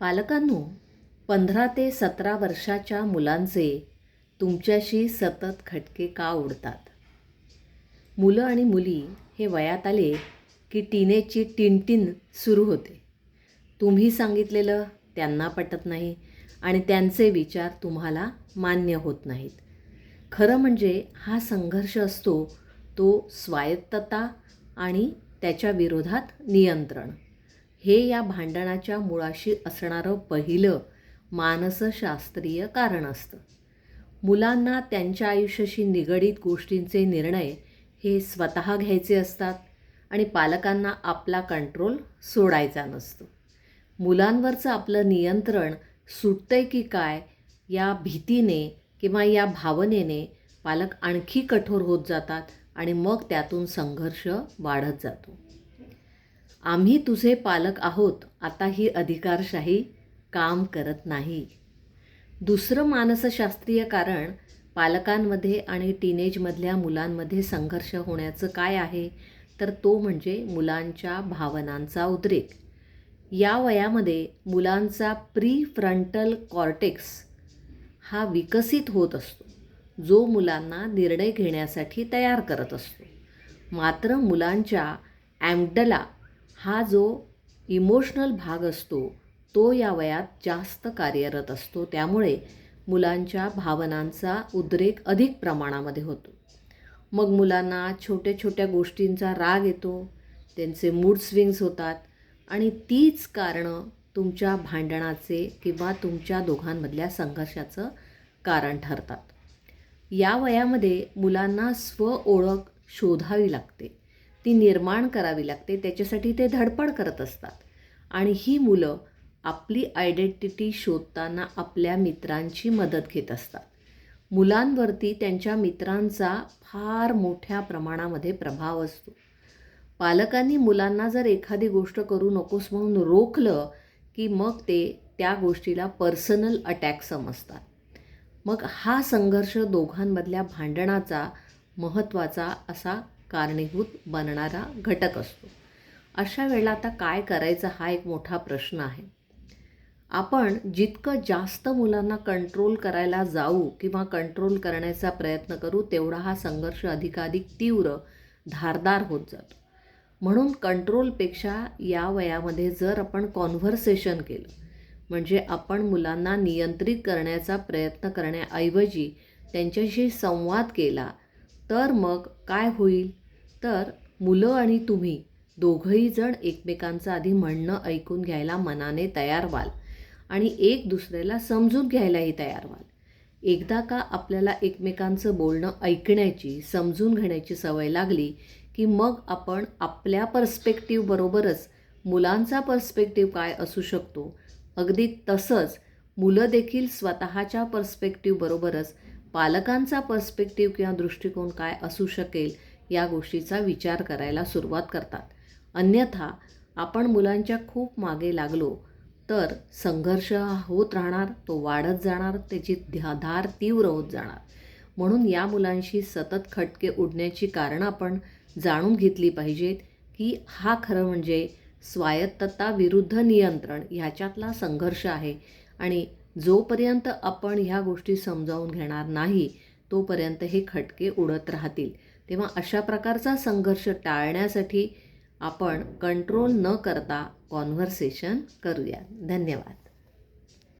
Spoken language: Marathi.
पालकांनो पंधरा ते सतरा वर्षाच्या मुलांचे तुमच्याशी सतत खटके का उडतात? मुलं आणि मुली हे वयात आले की टीनेची टिनटिन सुरू होते. तुम्ही सांगितलेलं त्यांना पटत नाही आणि त्यांचे विचार तुम्हाला मान्य होत नाहीत. खरं म्हणजे हा संघर्ष असतो तो स्वायत्तता आणि त्याच्या विरोधात नियंत्रण. हे या भांडणाच्या मुळाशी असणारं पहिलं मानसशास्त्रीय कारण असतं. मुलांना त्यांच्या आयुष्याशी निगडीत गोष्टींचे निर्णय हे स्वतः घ्यायचे असतात आणि पालकांना आपला कंट्रोल सोडायचा नसतो. मुलांवरचं आपलं नियंत्रण सुटतंय की काय या भीतीने किंवा या भावनेने पालक आणखी कठोर होत जातात आणि मग त्यातून संघर्ष वाढत जातो. आम्ही तुझे पालक आहोत आता ही अधिकारशाही काम करत नाही. दुसरं मानसशास्त्रीय कारण पालकांमध्ये आणि टीनेजमधल्या मुलांमध्ये संघर्ष होण्याचं काय आहे? तर तो म्हणजे मुलांच्या भावनांचा उद्रेक. या वयामध्ये मुलांचा प्री फ्रंटल कॉर्टेक्स हा विकसित होत असतो जो मुलांना निर्णय घेण्यासाठी तयार करत असतो. मात्र मुलांच्या ॲम्डला हा जो इमोशनल भाग असतो तो या वयात जास्त कार्यरत असतो. त्यामुळे मुलांच्या भावनांचा उद्रेक अधिक प्रमाणामध्ये होतो. मग मुलांना छोट्या छोट्या गोष्टींचा राग येतो त्यांचे मूड स्विंग्स होतात आणि तीच कारणं तुमच्या भांडणाचे किंवा तुमच्या दोघांमधल्या संघर्षाचं कारण ठरतात. या वयामध्ये मुलांना स्व ओळख शोधावी लागते. ती निर्माण करावी लागते त्याच्यासाठी ते धडपड करत असतात. आणि ही मुलं आपली आयडेंटिटी शोधताना आपल्या मित्रांची मदत घेत असतात. मुलांवरती त्यांच्या मित्रांचा फार मोठ्या प्रमाणामध्ये प्रभाव असतो. पालकांनी मुलांना जर एखादी गोष्ट करू नकोस म्हणून रोखलं की मग ते त्या गोष्टीला पर्सनल अटॅक समजतात. मग हा संघर्ष दोघांमधल्या भांडणाचा महत्त्वाचा असा कारणीभूत बनणारा घटक असतो. अशा वेळेला आता काय करायचं हा एक मोठा प्रश्न आहे. आपण जितकं जास्त मुलांना कंट्रोल करायला जाऊ किंवा कंट्रोल करण्याचा प्रयत्न करू तेवढा हा संघर्ष अधिकाधिक तीव्र धारदार होत जातो. म्हणून कंट्रोलपेक्षा या वयामध्ये जर आपण कॉन्व्हर्सेशन केलं म्हणजे आपण मुलांना नियंत्रित करण्याचा प्रयत्न करण्याऐवजी त्यांच्याशी संवाद केला तर मग काय होईल? तर मुलं आणि तुम्ही दोघंही जण एकमेकांचं आधी म्हणणं ऐकून घ्यायला मनाने तयार व्हाल आणि एक दुसऱ्याला समजून घ्यायलाही तयार व्हाल. एकदा का आपल्याला एकमेकांचं बोलणं ऐकण्याची समजून घेण्याची सवय लागली की मग आपण आपल्या पर्स्पेक्टिव्हबरोबरच मुलांचा पर्स्पेक्टिव्ह काय असू शकतो? अगदी तसंच मुलं देखील स्वतःच्या पर्स्पेक्टिव्हबरोबरच पालकांचा पर्स्पेक्टिव्ह किंवा दृष्टिकोन काय असू शकेल या गोष्टीचा विचार करायला सुरुवात करतात. अन्यथा आपण मुलांच्या खूप मागे लागलो तर संघर्ष होत राहणार तो वाढत जाणार त्याची धार तीव्र होत जाणार. म्हणून या मुलांशी सतत खटके उडण्याची कारणं आपण जाणून घेतली पाहिजेत की हा खरं म्हणजे स्वायत्तता विरुद्ध नियंत्रण ह्याच्यातला संघर्ष आहे आणि जोपर्यंत आपण ह्या गोष्टी समजावून घेणार नाही तोपर्यंत हे खटके उडत राहतील. तेव्हा अशा प्रकारचा संघर्ष टाळण्यासाठी आपण कंट्रोल न करता कॉन्व्हर्सेशन करूया. धन्यवाद.